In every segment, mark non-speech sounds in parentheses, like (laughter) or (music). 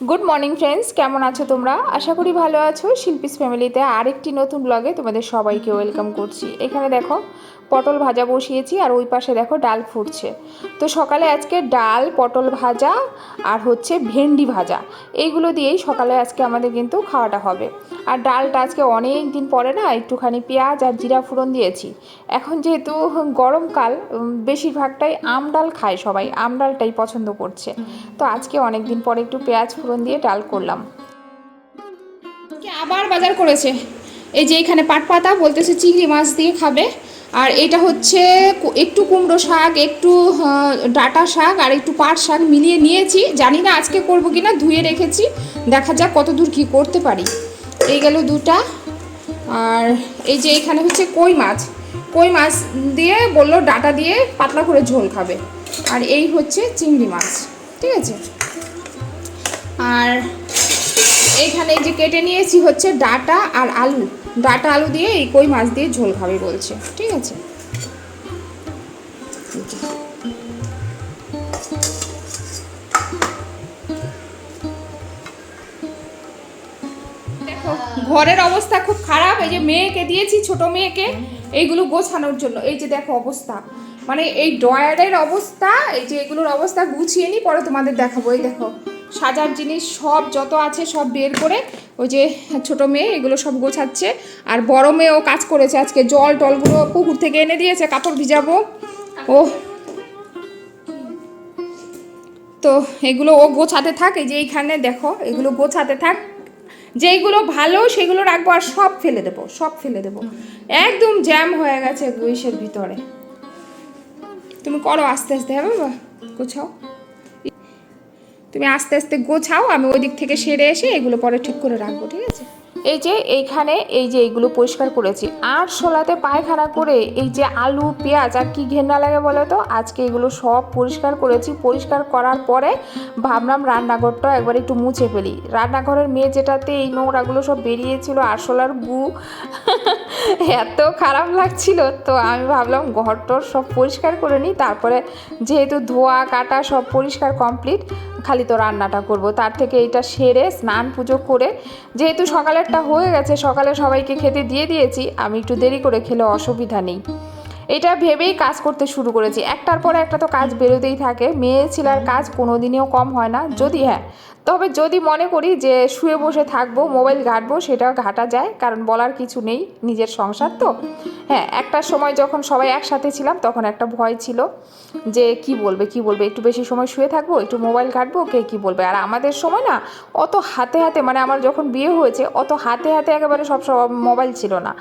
Good morning friends কেমন আছো তোমরা? আশা করি ভালো আছো। শিল্পীস ফ্যামিলিতে আরেকটি নতুন ব্লগে তোমাদের সবাইকে ওয়েলকাম করছি। এখানে দেখো পটল ভাজা বসিয়েছি আর ওই পাশে দেখো ডাল ফুটছে। তো সকালে আজকে ডাল, পটল ভাজা আর হচ্ছে ভেন্ডি ভাজা। এইগুলো দিয়েই সকালে আজকে আমাদের কিন্তু খাওয়াটা হবে। আর ডালটা আজকে অনেক দিন পরে না একটুখানি পেঁয়াজ আর জিরা ফোড়ন দিয়েছি। এখন যেহেতু গরমকাল বেশিরভাগটাই আম ডাল খায় সবাই, আম ডালটাই পছন্দ করছে। তো আজকে অনেক দিন পরে একটু পেঁয়াজ ফোড়ন দিয়ে ডাল করলাম। আবার বাজার করেছে। এই যে এখানে পাট পাতা বলতেছে চিংড়ি মাছ দিয়ে খাবে। আর এটা হচ্ছে একটু কুমড়ো শাক একটু আহ, ডাঁটা শাক আর একটু পাট শাক মিলিয়ে নিয়েছি। জানি না আজকে করব কি না ধুয়ে রেখেছি। দেখা যাক কত দূর কী করতে পারি। এই গেল দুটা। আর এই যে এখানে হচ্ছে কই মাছ। কই মাছ দিয়ে বলল ডাটা দিয়ে পাতলা করে ঝোল খাবে। আর এই হচ্ছে চিংড়ি মাছ। ঠিক আছে? আর এইখানে এই যে কেটে নিয়েছি হচ্ছে ডাটা আর আলু। ডাটা আলু দিয়ে এই কই মাছ দিয়ে ঝোল খাবে বলছে। ঠিক আছে? ঘরের অবস্থা খুব খারাপ। এই যে মেয়েকে দিয়েছি, ছোট মেয়েকে, এইগুলো গোছানোর জন্য। এই যে দেখো অবস্থা। মানে এই ড্রয়ারের অবস্থা, এই যে এগুলোর অবস্থা গুছিয়ে নিই পরে তোমাদের দেখাবো। এই দেখো সাজার জিনিস সব যত আছে সব বের করে ওই যে ছোট মেয়ে এগুলো সব গোছাচ্ছে। আর বড় মেয়েও কাজ করেছে আজকে। জল টলগুলো পুকুর থেকে এনে দিয়েছে, কাপড় ভিজাবো। ও। তো এগুলো ও গোছাতে থাক, এই যে এইখানে দেখো, এগুলো গোছাতে থাক। যেইগুলো ভালো সেগুলো রাখব আর সব ফেলে দেবো, সব ফেলে দেবো। একদম জ্যাম হয়ে গেছে ইসের ভিতরে। তুমি করো আস্তে আস্তে হ্যাঁ বাবা? গোছাও। তুমি আস্তে আস্তে গোছাও, আমি ওই দিক থেকে সেরে এসে এগুলো পরে ঠিক করে রাখব, ঠিক আছে? এই যে এইখানে এই যে এইগুলো পরিষ্কার করেছি। আর শোলাতে পায়খানা করে এই যে আলু, পেঁয়াজ আর কি ঘেন্না লাগে বলো তো, আজকে এগুলো সব পরিষ্কার করেছি। পরিষ্কার করার পরে ভাবলাম রান্নাঘরটা একবার একটু মুছে ফেলি। রান্নাঘরের মেয়ে যেটাতে এই নোংরাগুলো সব বেরিয়েছিল আরশোলার গু (laughs) এত খারাপ লাগছিল। তো আমি ভাবলাম ঘরটর সব পরিষ্কার করে নিই, তারপরে যেহেতু ধোয়া, কাটা সব পরিষ্কার কমপ্লিট, খালি তো রান্নাটা করব। তার থেকে এটা সেরে স্নান পুজো করে, যেহেতু সকালেরটা হয়ে গেছে, সকালে সবাইকে খেতে দিয়ে দিয়েছি, আমি একটু দেরি করে খেলে অসুবিধা নেই। এটা ভেবেই কাজ করতে শুরু করেছি। একটার পরে একটা তো কাজ বেরোতেই থাকে। মেয়ে ছেলের কাজ কোনো দিনেও কম হয় না। যদি হ্যাঁ তবে যদি মনে করি যে শুয়ে বসে থাকব, মোবাইল ঘাঁটবো সেটাও ঘাটা যায়, কারণ বলার কিছু নেই, নিজের সংসার তো। হ্যাঁ একটা সময় যখন সবাই একসাথে ছিলাম, তখন একটা ভয় ছিল যে কি বলবে কি বলবে, একটু বেশি সময় শুয়ে থাকব, একটু মোবাইল ঘাঁটবো, কে কি বলবে? আর আমাদের সময় না, অত হাতে হাতে মানে আমার যখন বিয়ে হয়েছে, অত হাতে হাতে একেবারে সব মোবাইল ছিল না।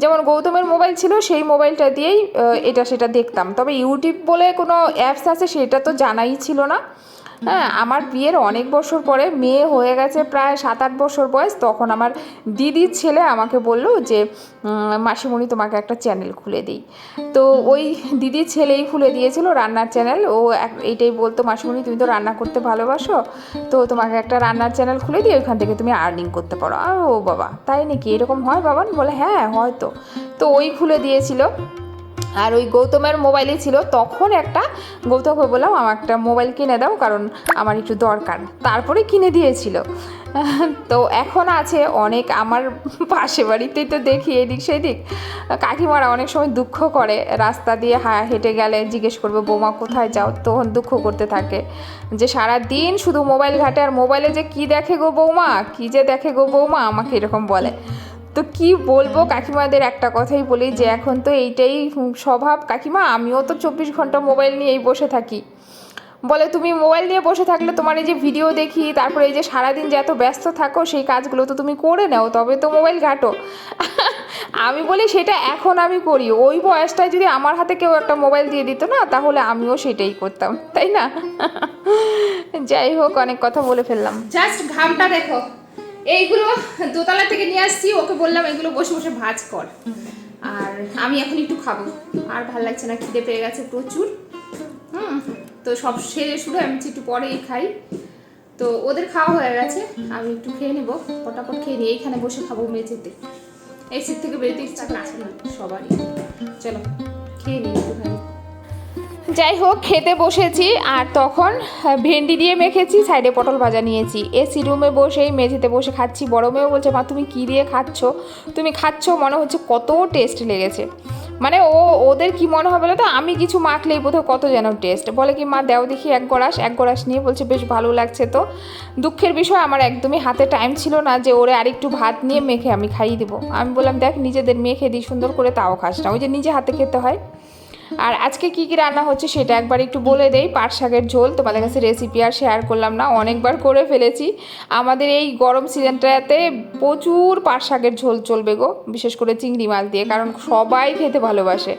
যেমন গৌতমের মোবাইল ছিল, সেই মোবাইলটা দিয়েই এটা সেটা দেখতাম। তবে ইউটিউব বলে কোনো অ্যাপস আছে, সেটা তো জানাই ছিল না। হ্যাঁ আমার বিয়ের অনেক বছর পরে মেয়ে হয়ে গেছে প্রায় সাত আট বছর বয়স, তখন আমার দিদির ছেলে আমাকে বলল যে মাসিমণি তোমাকে একটা চ্যানেল খুলে দিই। তো ওই দিদির ছেলেই খুলে দিয়েছিল রান্নার চ্যানেল। ও এইটাই বলতো, মাসিমণি, তুমি তো রান্না করতে ভালোবাসো, তো তোমাকে একটা রান্নার চ্যানেল খুলে দিই ওইখান থেকে তুমি আর্নিং করতে পারো। ও বাবা, তাই নাকি? এরকম হয় বাবা? বলে হ্যাঁ হয়তো তো ওই খুলে দিয়েছিল। আর ওই গৌতমের মোবাইলে ছিল। তখন একটা গৌতমকে বললাম, আমার একটা মোবাইল কিনে দাও, কারণ আমার একটু দরকার। তারপরে কিনে দিয়েছিল। তো এখন আছে অনেক, আমার পাশে বাড়িতেই তো দেখি এদিক সেদিক। কাকিমারা অনেক সময় দুঃখ করে, রাস্তা দিয়ে হা- হেঁটে গেলে জিজ্ঞেস করবে, বৌমা, কোথায় যাও? তখন দুঃখ করতে থাকে। যে সারা দিন শুধু মোবাইল ঘাটে, আর মোবাইলে যে কি দেখে গো বৌমা? কী যে দেখে গো বৌমা? আমাকে এরকম বলে। তো কি বলব, কাকিমাদের একটা কথাই বলি যে এখন তো এইটাই স্বভাব। কাকিমা, আমিও তো চব্বিশ ঘণ্টা মোবাইল নিয়েই বসে থাকি। বলে, তুমি মোবাইল নিয়ে বসে থাকলে তোমার এই যে ভিডিও দেখি, তারপরে এই যে সারাদিন যে এত ব্যস্ত থাকো, সেই কাজগুলো তো তুমি করে নাও, তবে তো মোবাইল ঘাটো। আমি বলি, সেটা এখন আমি করি। ওই বয়সটায় যদি আমার হাতে কেউ একটা মোবাইল দিয়ে দিত না, তাহলে আমিও সেটাই করতাম, তাই না? যাই হোক, অনেক কথা বলে ফেললাম। জাস্ট ঘামটা দেখো। এইগুলো দোতলা থেকে নিয়ে আসছি, ওকে বললাম এগুলো বসে বসে ভাজ কর। আর আমি এখন একটু খাব। আর ভালো লাগছে না, খিদে পেয়ে গেছে প্রচুর। হুম, তো সব সেরে শুরু আমি একটু পরেই খাই। তো ওদের খাওয়া হয়ে গেছে, আমি একটু খেয়ে নেব, পটাপট খেয়ে নিয়ে এইখানে বসে খাব মেঝেতে। এই সিট থেকে বেরোতে ইচ্ছা করছে না, সবারই। চলো, খেয়ে নিই একটুখানি। যাই হোক, খেতে বসেছি আর তখন ভেন্ডি দিয়ে মেখেছি, সাইডে পটল ভাজা নিয়েছি। এসি রুমে বসেই মেঝেতে বসে খাচ্ছি। বড় মেয়েও বলছে, মা, তুমি কী দিয়ে খাচ্ছ? তুমি খাচ্ছ, মনে হচ্ছে কত টেস্ট লেগেছে। মানে ও, ওদের কি মনে হবে তো আমি কিছু মাখলেই বোধহয় কত যেন টেস্ট বলে কি, মা, দেও দেখি এক গড়াস। এক গড়াস নিয়ে বলছে, বেশ ভালো লাগছে তো। দুঃখের বিষয়, আমার একদমই হাতে টাইম ছিল না যে ওরে আরেকটু ভাত নিয়ে মেখে আমি খাইয়ে দেবো। আমি বললাম, দেখ, নিজেদের মেখে দিই, সুন্দর করে তাও খাস না। ওই যে নিজে হাতে খেতে হয়। আর আজকে কি কি রান্না হচ্ছে সেটা একবার একটু বলে দেই। পাট শাকের ঝোল, তোমাদের কাছে রেসিপি আর শেয়ার করলাম না, অনেকবার করে ফেলেছি। আমাদের এই গরম সিজনটাতে প্রচুর পাট শাকের ঝোল চলবে গো, বিশেষ করে চিংড়ি মাছ দিয়ে, কারণ সবাই খেতে ভালোবাসে।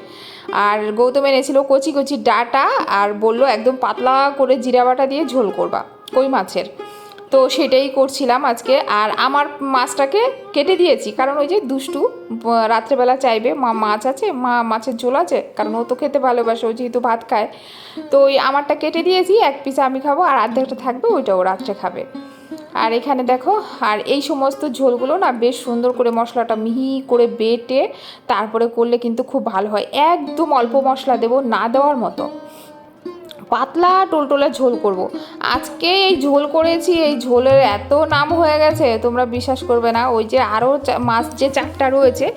আর গৌতম এনেছিল কচি কচি ডাটা, আর বলল একদম পাতলা করে জিরা বাটা দিয়ে ঝোল করবা, কই মাছের। তো সেটাই করছিলাম আজকে। আর আমার মাছটাকে কেটে দিয়েছি, কারণ ওই যে দুষ্টু রাত্রেবেলা চাইবে, মা মাছ আছে, মা মাছের ঝোল আছে, কারণ ও তো খেতে ভালোবাসে, ও যেহেতু ভাত খায়। তো ওই আমারটা কেটে দিয়েছি, এক পিস আমি খাব, আর অর্ধেকটা থাকবে, ওইটা ও রাত্রে খাবে। আর এখানে দেখো, আর এই সমস্ত ঝোলগুলো না বেশ সুন্দর করে মশলাটা মিহি করে বেটে, তারপরে করলে কিন্তু খুব ভালো হয়। একদম অল্প মশলা দেবো না দেওয়ার মতো। পাতলা টোলটোলে ঝোল করব। আজকে এই ঝোল করেছি, এই ঝোলের এত নাম হয়ে গেছে, তোমরা বিশ্বাস করবে না ওই যে আরও মাছ যে চারটা রয়েছে,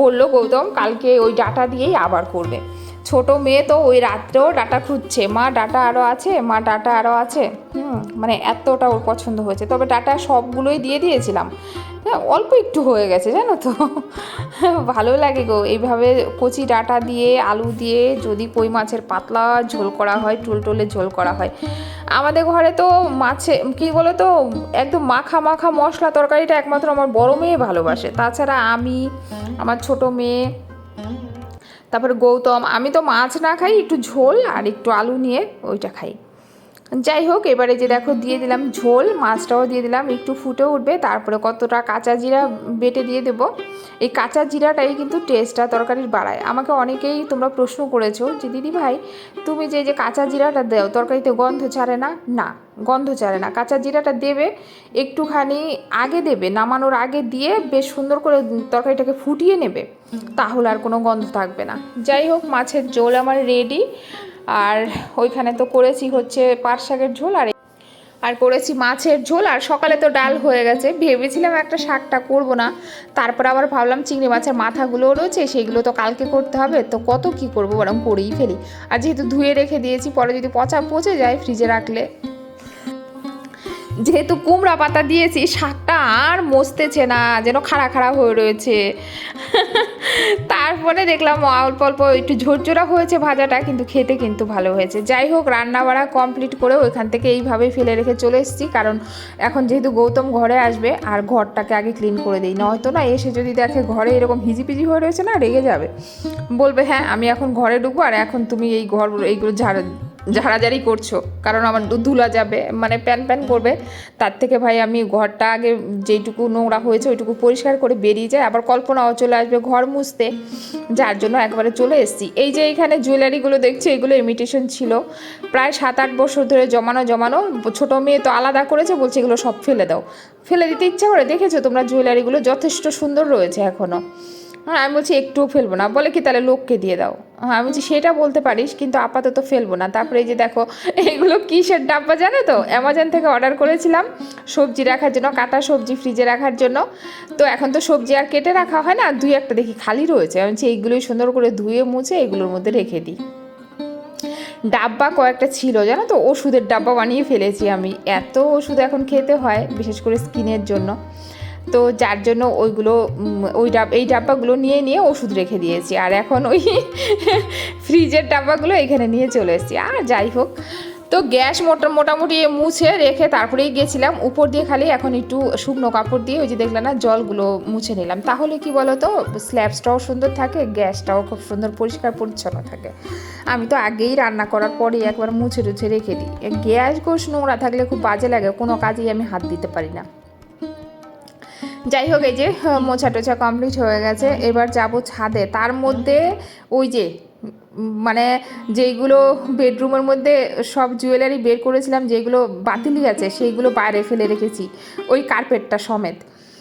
বলল গৌতম, কালকে ওই ডাটা দিয়েই আবার করবে ছোট মেয়ে তো ওই রাত্রেও ডাটা খুঁজছে। মা ডাটা আরও আছে, মা ডাটা আরও আছে। হুম মানে এতটা ওর পছন্দ হয়েছে। তবে ডাটা সবগুলোই দিয়ে দিয়েছিলাম। হ্যাঁ অল্প একটু হয়ে গেছে, জানো তো। (laughs) ভালো লাগে গো। এইভাবে কচি ডাটা দিয়ে, আলু দিয়ে যদি কই মাছের পাতলা ঝোল করা হয় টুলটুলে ঝোল করা হয়। আমাদের ঘরে তো মাছে, কি বলো তো একদম মাখা মাখা মশলা তরকারিটা একমাত্র আমার বড় মেয়ে ভালোবাসে। তাছাড়া আমি, আমার ছোট মেয়ে তারপরে গৌতম, আমি তো মাছ না খাই, একটু ঝোল আর একটু আলু নিয়ে ওইটা খাই। যাই হোক, এবারে যে দেখো দিয়ে দিলাম ঝোল, মাছটাও দিয়ে দিলাম, একটু ফুটে উঠবে, তারপরে কতটা কাঁচা জিরা বেটে দিয়ে দেবো। এই কাঁচা জিরাটাই কিন্তু টেস্টটা তরকারির বাড়ায়। আমাকে অনেকেই তোমরা প্রশ্ন করেছ যে, দিদি ভাই, তুমি যে যে কাঁচা জিরাটা দাও, তরকারিতে গন্ধ ছাড়ে না? না, গন্ধ ছাড়ে না। কাঁচা জিরাটা দেবে, একটুখানি আগে দেবে, নামানোর আগে দিয়ে বেশ সুন্দর করে তরকারিটাকে ফুটিয়ে নেবে, তাহলে আর কোনো গন্ধ থাকবে না। যাই হোক, মাছের ঝোল আমার রেডি আর ওইখানে তো করেছি হচ্ছে পাট শাকের ঝোল আর আর করেছি মাছের ঝোল, আর সকালে তো ডাল হয়ে গেছে। ভেবেছিলাম একটা শাকটা করব না। তারপর আবার ভাবলাম চিংড়ি মাছের মাথাগুলোও রয়েছে সেইগুলো তো কালকে করতে হবে। তো কত কি করব বরং করেই ফেলি। আর যেহেতু ধুয়ে রেখে দিয়েছি, পরে যদি পচা পচে যায় ফ্রিজে রাখলে যেহেতু কুমড়া পাতা দিয়েছি, শাকটা আর মস্তেছে না, যেন খাড়া খাড়া হয়ে রয়েছে। তারপরে দেখলাম অল্প অল্প একটু ঝরঝরা হয়েছে ভাজাটা, কিন্তু খেতে কিন্তু ভালো হয়েছে। যাই হোক রান্না বাড়া কমপ্লিট করে ওইখান থেকে এইভাবে ফেলে রেখে চলে এসেছি, কারণ এখন যেহেতু গৌতম ঘরে আসবে, আর ঘরটাকে আগে ক্লিন করে দিই। নয়তো না এসে যদি দেখে ঘরে এরকম হিজিপিজি হয়ে রয়েছে না, রেগে যাবে। বলবে হ্যাঁ আমি এখন ঘরে ঢুকবো, আর এখন তুমি এই ঘর, এইগুলো ঝাড় ঝাড়াঝাড়ি করছ, কারণ আমার ধুলা যাবে মানে প্যান প্যান করবে তার থেকে ভাই আমি ঘরটা আগে যেইটুকু নোংরা হয়েছে ওইটুকু পরিষ্কার করে বেরিয়ে যায় আবার কল্পনাও চলে আসবে ঘর মুছতে, যার জন্য একবারে চলে এসেছি। এই যে এখানে জুয়েলারিগুলো দেখছি, এগুলো ইমিটেশন ছিল। প্রায় সাত আট বছর ধরে জমানো জমানো, ছোটো মেয়ে তো আলাদা করেছে, বলছে এগুলো সব ফেলে দাও। ফেলে দিতে ইচ্ছা করে, দেখেছ তোমরা জুয়েলারিগুলো যথেষ্ট সুন্দর রয়েছে এখনও হ্যাঁ আমি বলছি একটুও ফেলব না, বলে কি তাহলে লোককে দিয়ে দাও। হ্যাঁ আমি বলছি সেটা বলতে পারিস, কিন্তু আপাতত ফেলব না। তারপরে এই যে দেখো, এগুলো কিসের ডাব্বা জানো তো? অ্যামাজন থেকে অর্ডার করেছিলাম সবজি রাখার জন্য, কাটা সবজি ফ্রিজে রাখার জন্য। তো এখন তো সবজি আর কেটে রাখা হয় না দুই একটা দেখি খালি রয়েছে। আমি বলছি এইগুলোই সুন্দর করে ধুয়ে মুছে এগুলোর মধ্যে রেখে দিই। ডাব্বা কয়েকটা ছিল, জানো তো? ওষুধের ডাব্বা বানিয়ে ফেলেছি আমি। এত ওষুধ এখন খেতে হয়, বিশেষ করে স্কিনের জন্য। তো যার জন্য ওইগুলো ওই ডাব, এই ডাব্বাগুলো নিয়ে নিয়ে ওষুধ রেখে দিয়েছি। আর এখন ওই (laughs) ফ্রিজের ডাব্বাগুলো এখানে নিয়ে চলে এসেছি। আর যাই হোক, তো গ্যাস মোটা, মোটামুটি মুছে রেখে তারপরেই গেছিলাম। উপর দিয়ে খালি এখন একটু শুকনো কাপড় দিয়ে ওই যে দেখলাম না, জলগুলো মুছে নিলাম। তাহলে কি বলো তো স্ল্যাবসটাও সুন্দর থাকে, গ্যাসটাও খুব সুন্দর, পরিষ্কার, পরিচ্ছন্ন থাকে। আমি তো আগেই রান্না করার পরেই একবার মুছে, টুছে রেখে দিই। গ্যাস গোস নোংরা থাকলে খুব বাজে লাগে, কোনো কাজেই আমি হাত দিতে পারি না। যাই হোক, এই যে মোছা টোছা কমপ্লিট হয়ে গেছে। এবার যাব ছাদে। তার মধ্যে ওই যে মানে যেইগুলো বেডরুমের মধ্যে সব জুয়েলারি বের করেছিলাম, যেগুলো বাতিলই গেছে সেইগুলো বাইরে ফেলে রেখেছি। ওই কার্পেটটা সমেত।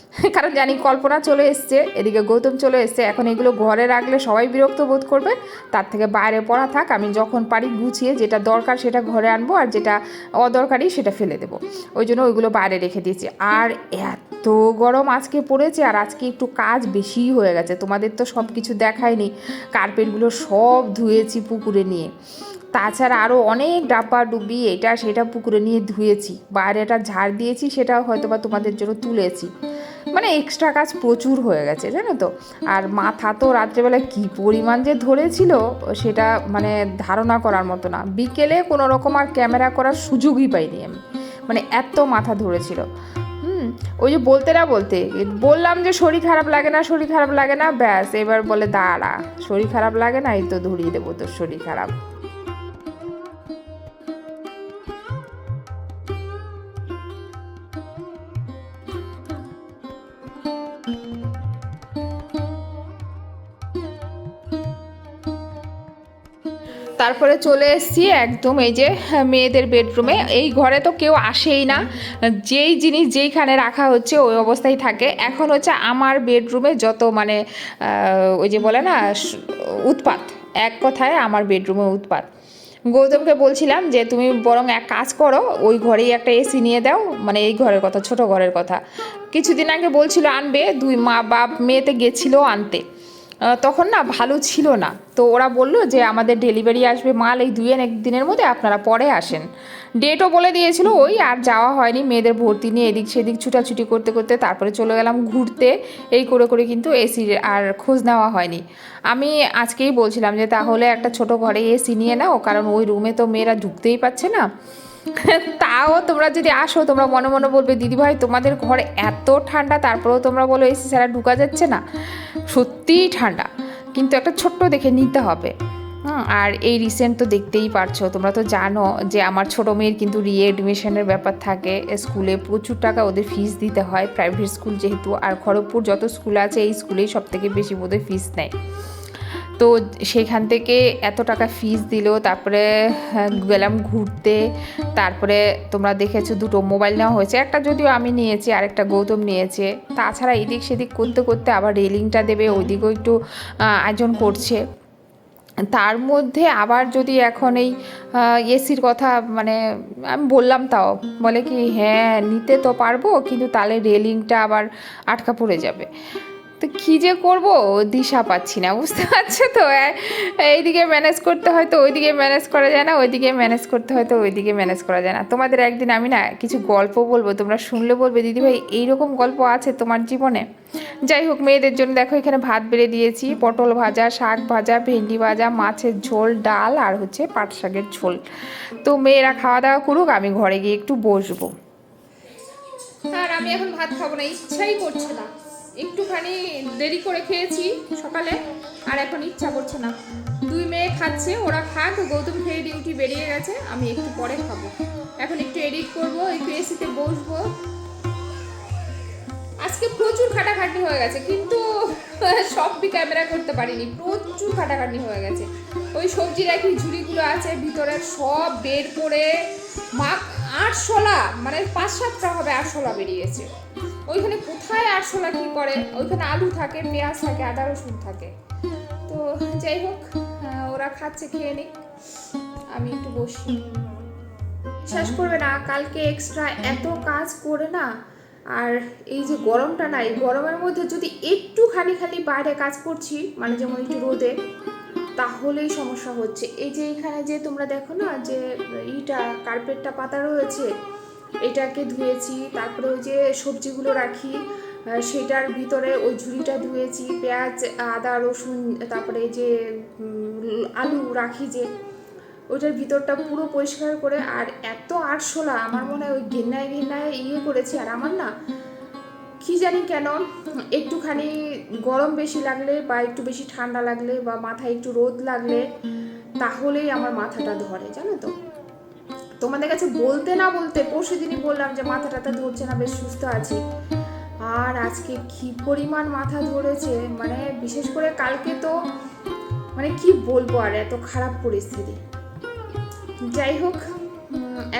(laughs) কারণ জানি কল্পনা চলে এসছে, এদিকে গৌতম চলে এসছে। এখন এগুলো ঘরে রাখলে সবাই বিরক্ত বোধ করবে, তার থেকে বাইরে পড়া থাক, আমি যখন পারি গুছিয়ে যেটা দরকার সেটা ঘরে আনব আর যেটা অদরকারি সেটা ফেলে দেবো। ওই জন্য ওইগুলো বাইরে রেখে দিয়েছি। আর এত গরম আজকে পড়েছে আর আজকে একটু কাজ বেশিই হয়ে গেছে, তোমাদের তো সব কিছু দেখায়নি। কার্পেটগুলো সব ধুয়েছি পুকুরে নিয়ে। তাছাড়া আরও অনেক ডাব্বা ডুবি, এটা সেটা পুকুরে নিয়ে ধুয়েছি। বাইরেটা ঝাড় দিয়েছি সেটা হয়তো বা তোমাদের জন্য তুলেছি। মানে এক্সট্রা কাজ প্রচুর হয়ে গেছে, জানো তো? আর মাথা তো রাত্রেবেলা কি পরিমাণ যে ধরেছিল, সেটা মানে ধারণা করার মতো না। বিকেলে কোনো রকম আর ক্যামেরা করার সুযোগই পাইনি আমি। মানে এত মাথা ধরেছিল। হুম, ওই যে বলতে না বলতে, বললাম যে শরীর খারাপ লাগে না, শরীর খারাপ লাগে না, ব্যাস, এবার বলে দাঁড়া, শরীর খারাপ লাগে না, এই তো ধরিয়ে দেবো তোর শরীর খারাপ। তারপরে চলে এসেছি একদম এই যে হ্যাঁ, মেয়েদের বেডরুমে এই ঘরে তো কেউ আসেই না। যেই জিনিস যেইখানে রাখা হচ্ছে ওই অবস্থায় থাকে। এখন হচ্ছে আমার বেডরুমে যত মানে ওই যে বলে না উৎপাত। এক কথায় আমার বেডরুমে উৎপাত। গৌতমকে বলছিলাম যে তুমি বরং এক কাজ করো ওই ঘরেই একটা এসি নিয়ে দাও। মানে এই ঘরের কথা ছোট ঘরের কথা। কিছুদিন আগে বলছিল আনবে দুই মা বাপ মেয়েতে গেছিল আনতে। তখন না ভালো ছিল না। তো ওরা বলল যে আমাদের ডেলিভারি আসবে মাল এই দুই এক দিনের মধ্যে আপনারা পরে আসেন। ডেটও বলে দিয়েছিল ওই আর যাওয়া হয়নি, মেয়েদের ভর্তি নিয়ে এদিক সেদিক ছুটাছুটি করতে করতে তারপরে চলে গেলাম ঘুরতে। এই করে করে কিন্তু এসির আর খোঁজ নেওয়া হয়নি। আমি আজকেই বলছিলাম যে তাহলে একটা ছোট ঘরে এসি নিয়ে নাও, কারণ ওই রুমে তো মেয়েরা ঢুকতেই পারছে না। তাও তোমরা যদি আসো, তোমরা মনে মনে বলবে দিদিভাই তোমাদের ঘরে এত ঠান্ডা, তারপরেও তোমরা বলো, এসি ছাড়া ঢুকা যাচ্ছে না। সত্যিই ঠান্ডা। কিন্তু একটা ছোট্ট দেখে নিতে হবে। আর এই রিসেন্ট তো দেখতেই পারছ, তোমরা তো জানো যে আমার ছোটো মেয়ের কিন্তু রিএডমিশনের ব্যাপার থাকে। স্কুলে প্রচুর টাকা ওদের ফিস দিতে হয়। প্রাইভেট স্কুল যেহেতু, আর খড়গপুর যত স্কুল আছে, এই স্কুলেই সব থেকে বেশি বোধহয় ফিস নেয়। তো সেখান থেকে এত টাকা ফিস দিল তারপরে হ্যাঁ, গেলাম ঘুরতে। তারপরে তোমরা দেখেছ দুটো মোবাইল নেওয়া হয়েছে। একটা যদিও আমি নিয়েছি আরেকটা গৌতম নিয়েছে। তাছাড়া এদিক সেদিক করতে করতে আবার রেলিংটা দেবে ওইদিকেও একটু আয়োজন করছে। তার মধ্যে আবার যদি এখন এই এসির কথা মানে আমি বললাম তাও বলে কি হ্যাঁ নিতে তো পারব কিন্তু তাহলে রেলিংটা আবার আটকা পড়ে যাবে। তো কী যে করব? দিশা পাচ্ছি না, বুঝতে পারছ তো? এইদিকে ম্যানেজ করতে হয় তো ওইদিকে ম্যানেজ করা যায় না, ওইদিকে ম্যানেজ করতে হয় তো ওইদিকে ম্যানেজ করা যায় না। তোমাদের একদিন আমি না কিছু গল্প বলব, তোমরা শুনলে বলবে দিদিভাই এইরকম গল্প আছে তোমার জীবনে? যাই হোক, মেয়েদের জন্য দেখো এখানে ভাত বেড়ে দিয়েছি, পটল ভাজা, শাক ভাজা, ভেন্ডি ভাজা, মাছের ঝোল, ডাল আর হচ্ছে পাট শাকের ঝোল। তো মেয়েরা খাওয়া দাওয়া করুক, আমি ঘরে গিয়ে একটু বসবো। আর আমি এখন ভাত খাব না, ইচ্ছাই করছে না। একটুখানি দেরি করে খেয়েছি সকালে, আর এখন ইচ্ছা করছে না। দুই মেয়ে খাচ্ছে, ওরা খাক, গৌতম খেয়ে ডিউটি বেরিয়ে গেছে, আমি একটু পরে খাব। এখন একটু এডিট করব, একটু এসিতে বসবো। আজকে প্রচুর খাটাখাটনি হয়ে গেছে, কিন্তু সব বি ক্যামেরা করতে পারিনি, প্রচুর খাটাখাটনি হয়ে গেছে। ওই সবজি রাখি, ঝুড়িগুলো আছে ভিতরে সব বের করে মাপ আটশোলা মানে পাঁচ সাতটা হবে আটশোলা বেরিয়েছে। ওইখানে কোথায় আটশোলা কি করে? ওইখানে আলু থাকে, পেঁয়াজ থাকে, আদা রসুন থাকে। তো যাই হোক ওরা খাচ্ছে, খেয়ে নিক। আমি একটু বসি। বিশ্বাস করবে না, কালকে এক্সট্রা এত কাজ করে না, আর এই যে গরমটা না এই গরমের মধ্যে যদি একটুখানি খালি বাইরে কাজ করছি মানে যেমন একটু রোদে, তাহলেই সমস্যা হচ্ছে। এই যে এখানে যে তোমরা দেখো না, যে ইটা কার্পেটটা পাতা রয়েছে এটাকে ধুয়েছি, তারপরে ওই যে সবজিগুলো রাখি সেটার ভিতরে ওই ঝুড়িটা ধুয়েছি, পেঁয়াজ, আদা, রসুন, তারপরে যে আলু রাখি যে, ওইটার ভিতরটা পুরো পরিষ্কার করে, আর এত আরশোলা, আমার মনে হয় ওই ঘেন্নায় ঘেন্নায় ইয়ে করেছি, আর আমার না কি জানি কেন, একটুখানি গরম বেশি লাগলে বা একটু বেশি ঠান্ডা লাগলে বা মাথায় একটু রোদ লাগলে, তাহলেই আমার মাথাটা ধরে, জানো তো? তোমাদের কাছে বলতে না বলতে পরশু দিনই বললাম যে মাথা টাথা ধরছে না, বেশ সুস্থ আছি। আর আজকে কি পরিমাণ মাথা ধরেছে মানে বিশেষ করে কালকে তো মানে কি বলব আর এত খারাপ পরিস্থিতি। যাই হোক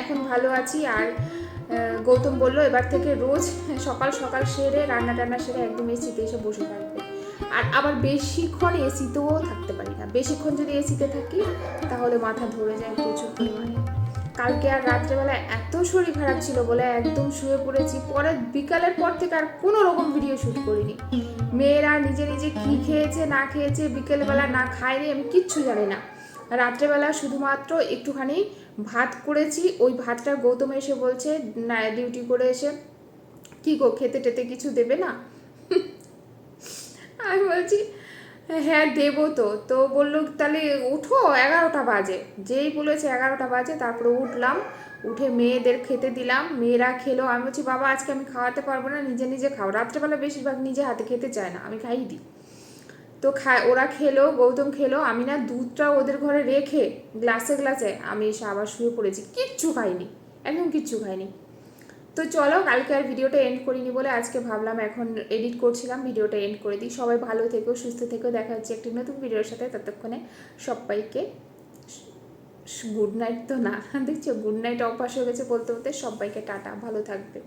এখন ভালো আছি আর গৌতম বলল এবার থেকে রোজ সকাল সকাল সেরে রান্না টান্না সেরে একদম এসিতে এসে বসে থাকবে। আর আবার বেশিক্ষণ এসিতেও থাকতে পারি না। বেশিক্ষণ যদি এসিতে থাকি, তাহলে মাথা ধরে যায় প্রচুর পরিমাণে। কালকে আর রাত্রেবেলা এত শরীর খারাপ ছিল বলে একদম শুয়ে পড়েছি। পরে বিকালের পর থেকে আর কোনো রকম ভিডিও শ্যুট করিনি। মেয়েরা নিজে নিজে কি খেয়েছে, না খেয়েছে, বিকেলবেলা না খায়নি, আমি কিচ্ছু জানি না। রাত্রেবেলা শুধুমাত্র একটুখানি ভাত করেছি। ওই ভাতটা গৌতম এসে বলছে, না ডিউটি করে এসে কি গো, খেতে টেতে কিছু দেবে না? আমি বলছি হ্যাঁ দেবো তো। তো বলল, তাহলে উঠো, এগারোটা বাজে। যেই বলেছে এগারোটা বাজে, তারপরে উঠলাম, উঠে মেয়েদের খেতে দিলাম। মেয়েরা খেলো, আমি বলছি, বাবা, আজকে আমি খাওয়াতে পারব না, নিজে নিজে খাও। রাত্রেবেলা বেশিরভাগ নিজে হাতে খেতে চায় না, আমি খাইয়ে দিই তো খায় ওরা খেলো, গৌতম খেলো, আমি না দুধটা ওদের ঘরে রেখে গ্লাসে গ্লাসে আমি এসে আবার শুয়ে পড়েছি, কিচ্ছু খাইনি, একদম কিচ্ছু খাইনি। তো চলো, কালকে আর ভিডিওটা এন্ড করিনি বলে আজকে ভাবলাম এখন এডিট করছিলাম ভিডিওটা এন্ড করে দিই। সবাই ভালো থেকো, সুস্থ থেকো। দেখা হচ্ছে একটি নতুন ভিডিওর সাথে। ততক্ষণে সবাইকে গুড নাইট তো না। (laughs) দেখছ গুড নাইট অভ্যাস হয়ে গেছে বলতে বলতে সবাইকে টাটা। ভালো থাকবে।